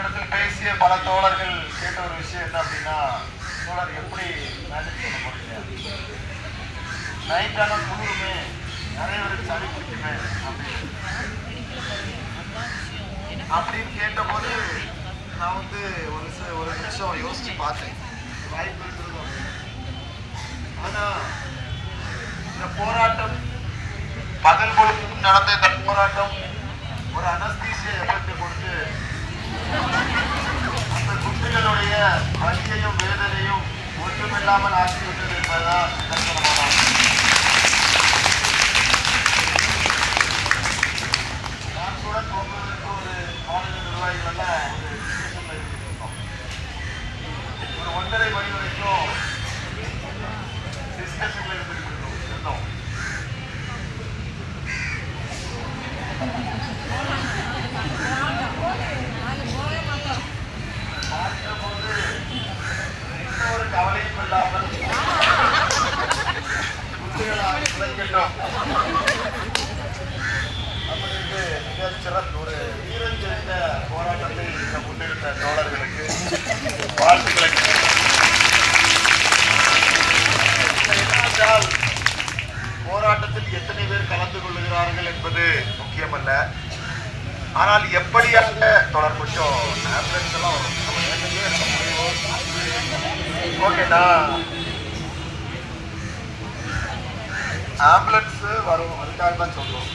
இடத்தில் பேசிய பல தோழர்கள் கேட்ட ஒரு விஷயம் என்ன அப்படின்னா தோழர் எப்படி மேனேஜ் பண்ண போறீங்க? நைட் ஆனால் குளிருமே நிறைய பேருக்கு சளி பிடிக்குமே? அப்படின்னு அப்படின்னு கேட்டபோது நான் வந்து ஒரு ஒரு நிமிஷம் யோசிச்சு பார்த்தேன். வாய்ப்பு இருக்கிறது இந்த போராட்டம் பகல் பொழுதும் நடந்த இந்த போராட்டம் ஒரு அனஸ்தீசிய எஃபெக்ட் கொடுத்து அந்த குட்டிகளுடைய வலியையும் வேதனையும் ஒன்றுமில்லாமல் ஆக்கிவிட்டது என்பதுதான் நிதர்சனமான நான் கூட போகுவதற்கு ஒரு மாநில நிர்வாகிகள் எல்லாம் ஒரு ஒரு ஒன்றரை மணி வரைக்கும் குட்டிகளால் உழைக்கட்டும் அப்படின்னு மிகச் சிறந்த ஒரு வீரஞ்செறிந்த போராட்டத்தை இந்த முன்னெடுத்த தோழர்களுக்கு வாழ்த்துக்களை என்னவென்றால் போராட்டத்தில் எத்தனை பேர் கலந்து கொள்ளுகிறார்கள் என்பது முக்கியமல்ல. ஆனால் எப்படியாக தொடர் கொஞ்சம் ஆம்புலன்ஸ் எல்லாம் நம்ம ஏற்கனவே இருக்க முடியும் ஓகேண்ணா ஆம்புலன்ஸு வரும். அதுக்காக தான் சொல்கிறோம்